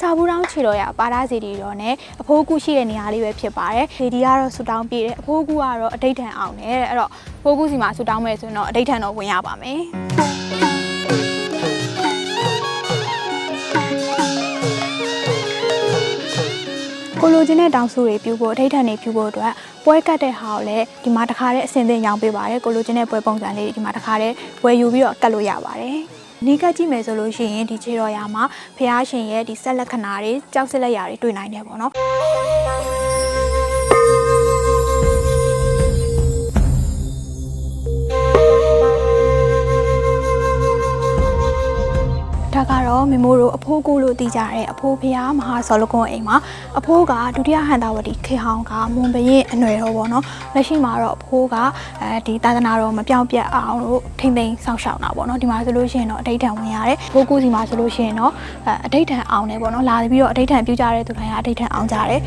စာဘူးတောင်းချီတော့ရပါရာစီတီတော့နဲ့အဖိုးကူရှိတဲ့နေရာလေးပဲဖြစ်ပါတယ်ဒီဒီကတော့ဆူတောင်းပြည့်တယ်အဖိုးကူကတော့အတိတ်ထန်အောင်တယ်တဲ့အဲ့တော့အဖိုးကူစီမှာဆူတောင်းမယ်ဆိုရင်တော့အတိတ်ထန်တော့ဝင်ရပါမယ်ကိုလိုချင်တဲ့တောင်စုတွေပြူဖို့အထိတ်ထန်တွေပြူဖို့အတွက်ပွဲကတ်တဲ့ဟာကိုလည်းဒီမှာတစ်ခါတည်းအစင်သင်ရောင်းပေးပါတယ်ကိုလိုချင်တဲ့ပွဲပုံစံလေးတွေဒီမှာတစ်ခါတည်းဝယ်ယူပြီးတော့ကတ်လို့ရပါတယ် နီးကတ်ကြည့်မယ်ဆိုလို့ရှိရင်ဒီခြေတော်ရာမှာဖះရှင်ရဲ့ဒီဆက်လက်ခဏာတွေကြောက်စလက်ရာတွေတွေ့နိုင်တယ်ပေါ့နော် ဒါကတော့မမိုးတို့အဖိုးကိုလို့တည်ကြတဲ့အဖိုးဖះမဟာဆော်လကွန်အိမ်မှာအဖိုးကဒုတိယဟန်တာဝတီခေဟောင်းကမွန်ဘရင်အနွယ်တော်ပေါ့နော်လက်ရှိမှာတော့အဖိုးကအဲဒီသာသနာတော်မပြောင်းပြတ်အောင်လို့ထိမ့်သိမ်းစောင့်ရှောက်တာပေါ့နော်ဒီမှာဆိုလို့ရှိရင်တော့အဋိဌံဝင်ရတယ်အဖိုးကူစီမှာဆိုလို့ရှိရင်တော့အဲအဋိဌံအောင်တယ်ပေါ့နော်လာပြီးတော့အဋိဌံပြုကြတဲ့သူတိုင်းကအဋိဌံအောင်ကြတယ်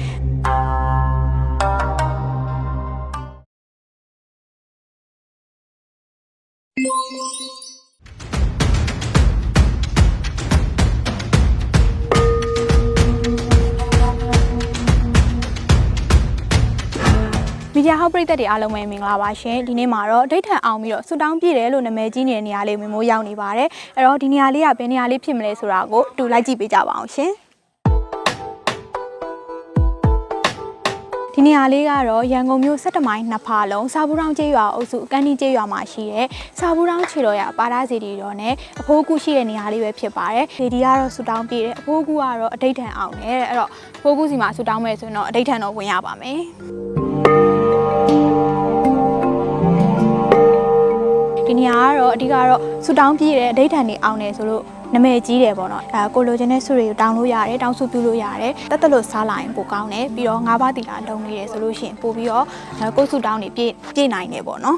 ဒီယာဟောက်ပရိသတ်တွေအားလုံးပဲမင်္ဂလာပါရှင်ဒီနေ့မှာတော့ဒိတ်ထန်အောင်ပြီးတော့ဆူတောင်းပြည့်တယ်လို့နာမည်ကြီးနေတဲ့နေရာလေးမမိုးရောက်နေပါတယ်အဲ့တော့ဒီနေရာလေးကဘယ်နေရာလေးဖြစ်မလဲဆိုတာကိုတူလိုက်ကြည့်ပေးကြပါအောင်ရှင်ဒီနေရာလေးကတော့ရန်ကုန်မြို့17မိုင်နှစ်ဖာလုံးစာဘူးတောင်ကျေးရွာအုပ်စုကန်းတီကျေးရွာမှာရှိတဲ့စာဘူးတောင်ခြေတော်ရပါရာစီတီတော်နဲ့အဖိုးကူရှိတဲ့နေရာလေးပဲဖြစ်ပါတယ်ဒီဒီကတော့ဆူတောင်းပြည့်တယ်အဖိုးကူကတော့အဋိဌံအောင်တယ်တဲ့အဲ့တော့အဖိုးကူစီမှာဆူတောင်းမယ်ဆိုရင်တော့အဋိဌံတော့ဝင်ရပါမယ် ဒီနေရာကတော့အဓိကတော့ဆူတောင်းပြည့်တဲ့အဋိဌာန်နေအောင်နေဆိုလို့နာမည်ကြီးတယ်ပေါ့နော်အဲကိုလိုချင်တဲ့ဆုတွေကိုတောင်းလို့ရတယ်တောင်းဆုပြုလို့ရတယ်တက်တက်လို့စားလာရင်ပိုကောင်းတယ်ပြီးတော့ငါးပါးတီလာလုံနေတယ်ဆိုလို့ရှိရင်ပို့ပြီးတော့အဲကိုယ့်ဆုတောင်းနေပြည့်ပြည့်နိုင်တယ်ပေါ့နော်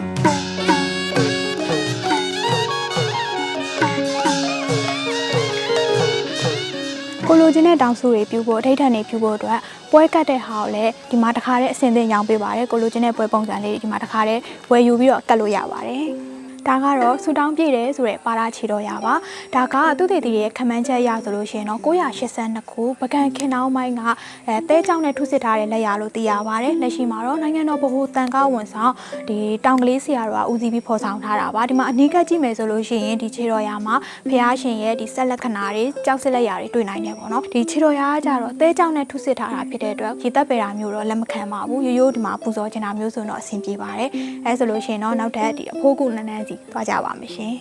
ကိုလိုချင်တဲ့တောင်းစုတွေပြုဖို့အထိတ်ထန်တွေပြုဖို့အတွက်ပွဲကတ်တဲ့ဟာကိုလည်းဒီမှာတစ်ခါတည်းအစင်သင်ရောင်းပေးပါတယ်ကိုလိုချင်တဲ့ပွဲပုံစံလေးတွေဒီမှာတစ်ခါတည်းဝယ်ယူပြီးတော့ကတ်လို့ရပါတယ် ဒါကတော့ဆူတောင်းပြည့်တယ်ဆိုတဲ့ပါရာချီတော်ရပါဒါကသူတေတီရဲ့ခမန်းချက်ရဆိုလို့ရှိရင်တော့982ခုပကံခင်နှောင်းပိုင်းကအဲတဲချောင်းနဲ့ထုစစ်ထားတဲ့လက်ရလို့သိရပါတယ်လက်ရှိမှာတော့နိုင်ငံတော်ဗဟိုတန်ကောက်ဝန်ဆောင်ဒီတောင်ကလေးဆရာတော်ကဦးစီးပြီးဖော်ဆောင်ထားတာပါဒီမှာအနီးကပ်ကြည့်မယ်ဆိုလို့ရှိရင်ဒီခြေတော်ရမှာဖះရှင်ရဲ့ဒီဆက်လက်ခဏာတွေကြောက်စစ်လက်ရတွေတွေ့နိုင်တယ်ပေါ့နော်ဒီခြေတော်ရကကြတော့တဲချောင်းနဲ့ထုစစ်ထားတာဖြစ်တဲ့အတွက်ရေတက်ပေတာမျိုးတော့လက်မခံပါဘူးရိုးရိုးဒီမှာပူဇော်ချင်တာမျိုးဆိုတော့အဆင်ပြေပါတယ်အဲဆိုလို့ရှိရင်တော့နောက်ထပ်ဒီအဖိုးကုနန်းနန်းစီသွားကြပါမယ်ရှင်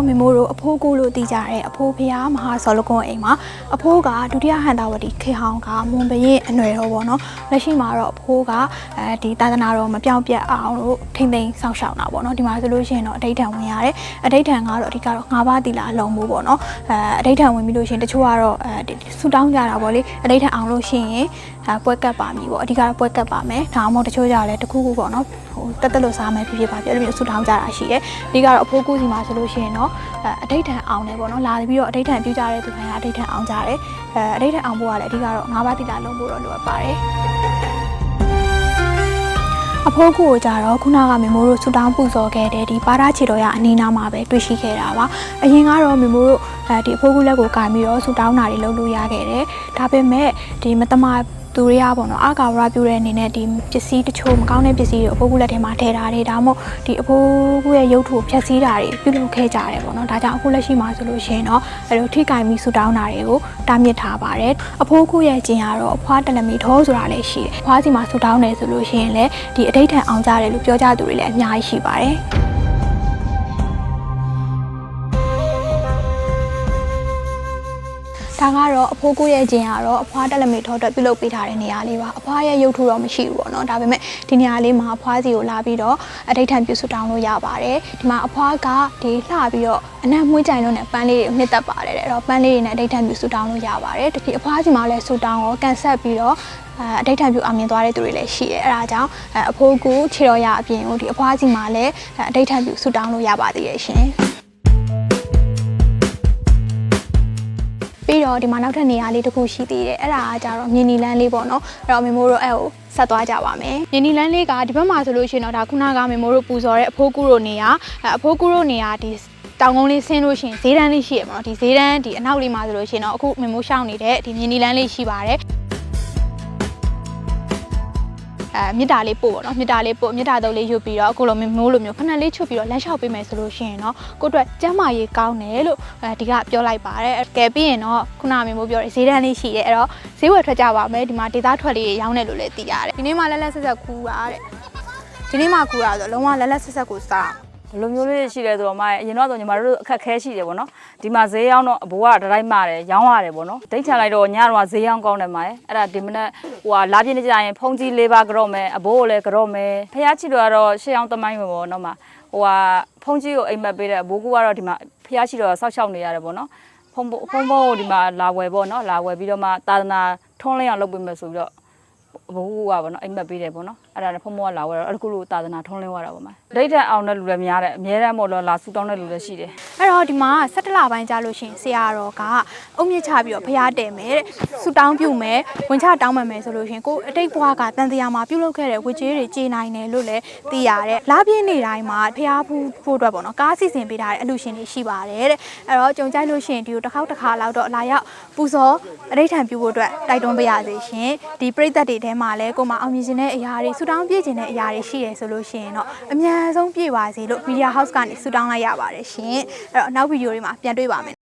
တော့မမိုးတို့အဖိုးကိုလို့တည်ကြတဲ့အဖိုးဖျားမဟာဆော်လကွန်အိမ်မှာအဖိုးကဒုတိယဟန်တာဝတီခေဟောင်းကမွန်ဘရင်အနွယ်တော်ပေါ့နော်လက်ရှိမှာတော့အဖိုးကအဲဒီသာသနာတော်မပြောင်းပြတ်အောင်လို့ထိမ့်သိမ်းစောင့်ရှောက်တာပေါ့နော်ဒီမှာဆိုလို့ရှိရင်တော့အဋိဌံဝင်ရတယ်အဋိဌံကတော့အဓိကတော့၅ပါးတီလာအလုံးမို့ပေါ့နော်အဲအဋိဌံဝင်ပြီးလို့ရှိရင်တချို့ကတော့အဲဆူတောင်းကြတာပေါ့လေအဋိဌံအောင်လို့ရှိရင်အဲပွဲကတ်ပါမည်ပေါ့အဓိကတော့ပွဲကတ်ပါမယ်ဒါမှမဟုတ်တချို့ကြတော့လည်းတစ်ခုခုပေါ့နော်ဟိုတက်တက်လို့စားမယ်ဖြစ်ဖြစ်ပါပြအဲ့လိုမျိုးဆူတောင်းကြတာရှိတယ်အဓိကတော့အဖိုးကူစီမှာဆိုလို့ရှိရင်တော့အဲအဋိဌံအောင်တယ်ပေါ့နော်လာပြီးတော့အဋိဌံပြုကြတဲ့သူတိုင်းကအဋိဌံအောင်ကြတယ်အဲအဋိဌံအောင်ဖို့ကလည်းအဓိကတော့၅ပါးတီလာလုံးဖို့တော့လိုအပ်ပါတယ်အဖိုးကူကိုကြတော့ခုနကမေမိုးတို့ဆူတောင်းပူဇော်ခဲ့တဲ့ဒီပါရချီတော်ရအနီးနားမှာပဲတွေ့ရှိခဲ့တာပါအရင်ကတော့မေမိုးတို့အဲဒီအဖိုးကူလက်ကိုကင်ပြီးတော့ဆူတောင်းတာတွေလုပ်လို့ရခဲ့တယ်ဒါပေမဲ့ဒီမတမ သူတွေကပေါ့နော်အာကာဝရပြုတဲ့အနေနဲ့ဒီပစ္စည်းတချို့မကောင်းတဲ့ပစ္စည်းတွေအဖိုးကူလက်ထဲမှာထည့်ထားတယ်ဒါမှမဟုတ်ဒီအဖိုးကူရဲ့ရုပ်ထုကိုဖျက်ဆီးတာတွေပြုလုပ်ခဲ့ကြတယ်ပေါ့နော်ဒါကြောင့်အခုလက်ရှိမှာဆိုလို့ရှိရင်တော့အဲလိုထိကင်ပြီးဆူတောင်းတာတွေကိုတားမြစ်ထားပါတယ်အဖိုးကူရဲ့ကျင်ကတော့အဖွားတလမီထောဆိုတာလည်းရှိတယ်အဖွားစီမှာဆူတောင်းတယ်ဆိုလို့ရှိရင်လည်းဒီအဋိဌံအောင်ကြတယ်လို့ပြောကြသူတွေလည်းအများကြီးရှိပါတယ် ဒါကတော့အဖိုးကိုရဲ့ခြင်းကတော့အဖွားတက်လက်မေထောအတွက်ပြုလုပ်ပေးထားတဲ့နေရာလေးပါအဖွားရဲ့ရုပ်ထုတော့မရှိဘူးပေါ့နော်ဒါပေမဲ့ဒီနေရာလေးမှာအဖွားစီကိုလာပြီးတော့အထိတ်ထန်ပြုစုတောင်းလို့ရပါတယ်ဒီမှာအဖွားကဒီလှပြီးတော့အနံ့မွှေးကြိုင်လို့နဲ့ပန်းလေးတွေနှစ်သက်ပါတယ်တဲ့အဲ့တော့ပန်းလေးတွေနဲ့အထိတ်ထန်ပြုစုတောင်းလို့ရပါတယ်တတိအဖွားစီမှာလည်းစုတောင်းကိုကန်ဆက်ပြီးတော့အဲအတိတ်ထံပြုအောင်မြင်သွားတဲ့သူတွေလည်းရှိတယ်အဲဒါကြောင့်အဲအဖိုးကူခြေတော်ရအပြင်ကိုဒီအဖွားစီမှာလည်းအဲအတိတ်ထံပြုဆူတောင်းလို့ရပါသေးရဲ့ရှင် တော့ဒီမှာနောက်ထပ်နေရာလေးတစ်ခုရှိသေးတယ်အဲ့ဒါကကြတော့မြင်းနီလန်းလေးပေါ့နော်အဲ့တော့မင်းမိုးတို့အဲ့ကိုဆက်သွားကြပါမယ်။မြင်းနီလန်းလေးကဒီဘက်မှာဆိုလို့ရှိရင်တော့ဒါခုနကမေမိုတို့ပူဇော်တဲ့အဖိုးကူတို့နေရာအဲအဖိုးကူတို့နေရာဒီတောင်ကုန်းလေးဆင်းလို့ရှိရင်ဈေးတန်းလေးရှိရမှာဒီဈေးတန်းဒီအနောက်လေးမှာဆိုလို့ရှိရင်တော့အခုမေမိုရှောင်းနေတဲ့ဒီမြင်းနီလန်းလေးရှိပါတယ်။ အဲမြစ်တာလေးပို့ပေါ့နော်မြစ်တာလေးပို့မြစ်တာတုပ်လေးယူပြီးတော့အခုလိုမျိုးမိုးလိုမျိုးခဏလေးချွတ်ပြီးတော့လမ်းလျှောက်ပေးမယ်ဆိုလို့ရှိရင်တော့ကိုယ့်အတွက်ကျန်းမာရေးကောင်းတယ်လို့အဲဒီကပြောလိုက်ပါတယ်ကဲပြီးရင်တော့ခုနကမေမိုပြောတယ်ဈေးတန်းလေးရှိတယ်အဲ့တော့ဈေးဝယ်ထွက်ကြပါမယ်ဒီမှာဒေတာထွက်လေးတွေရောင်းတယ်လို့လည်းသိရတယ်ဒီနေ့မှလက်လက်ဆက်ဆက်ခူးတာတဲ့ဒီနေ့မှခူးတာဆိုလုံးဝလက်လက်ဆက်ဆက်ကိုစား ဘယ်လိုမျိုးလေးရှိလဲဆိုတော့မအရင်တော့ဆိုညီမတို့အခက်ခဲရှိတယ်ပေါ့နော်ဒီမှာဈေးရောက်တော့အဘိုးကဒတိုင်းမာတယ်ရောင်းရတယ်ပေါ့နော်ဒိတ်ချလိုက်တော့ညတော့ဈေးရောက်ကောင်းတယ်မာတယ်အဲ့ဒါဒီမနက်ဟိုဟာလာပြင်းနေကြရင်ဖုန်ကြီးလေးပါကြော့မယ်အဘိုးကိုလည်းကြော့မယ်ဖះချစ်တော့ကတော့ရှေ့အောင်တမိုင်းပဲပေါ့နော်မဟိုဟာဖုန်ကြီးကိုအိမ်မက်ပေးတယ်အဘိုးကတော့ဒီမှာဖះချစ်တော့ဆောက်ရှောက်နေရတယ်ပေါ့နော်ဖုန်ဖုန်ဘောကိုဒီမှာလာဝယ်ပေါ့နော်လာဝယ်ပြီးတော့မှသာသနာထွန်းလင်းအောင်လုပ်ပေးမယ်ဆိုပြီးတော့ဘိုးကပေါ့နော်အိမ်မက်ပေးတယ်ပေါ့နော်အဲ့ဒါနဲ့ဖုံမောကလာဝဲတော့အဲ့ဒါကုလို့သာသနာထွန်းလင်းသွားတာပေါ့မှာဒိတ်ထက်အောင်တဲ့လူလည်းများတယ်အများတမ်းမို့လို့လာဆူတောင်းတဲ့လူလည်းရှိတယ်အဲ့တော့ဒီမှာ17လပိုင်းကြာလို့ရှိရင်ဆရာတော်ကအုံမြင့်ချပြီးတော့ဖျားတယ်မယ်တဲ့ဆူတောင်းပြုမယ်ဝင်ချတောင်းပန်မယ်ဆိုလို့ရှိရင်ကိုအတိတ်ဘဝကတန်တရားမှာပြုလုပ်ခဲ့တဲ့ဝေကျေးတွေကြေနိုင်တယ်လို့လည်းသိရတယ်လာပြည့်နေ့တိုင်းမှာဖျားဖူးဖို့အတွက်ပေါ့နော်ကားစီစဉ်ပေးထားတဲ့အလူရှင်တွေရှိပါတယ်တဲ့အဲ့တော့ကြုံကြိုက်လို့ရှိရင်ဒီကိုတစ်ခေါက်တစ်ခါလောက်တော့လာရောက်ပူဇော်အဋိဌံပြုဖို့အတွက်တိုက်တွန်းပေးရစေရှင်ဒီပြိသက်တွေထဲမှာလည်းကိုမအောင်မြင်ခြင်းတဲ့အရာတွေဆူတောင်းပြည့်ခြင်းတဲ့အရာတွေရှိရဆိုလို့ရှိရင်တော့အမြန်ဆုံးပြည့်ပါစေလို့ Media House ကနေဆူတောင်းလိုက်ရပါတယ်ရှင်အဲ့တော့နောက်ဗီဒီယိုတွေမှာပြန်တွေ့ပါမယ်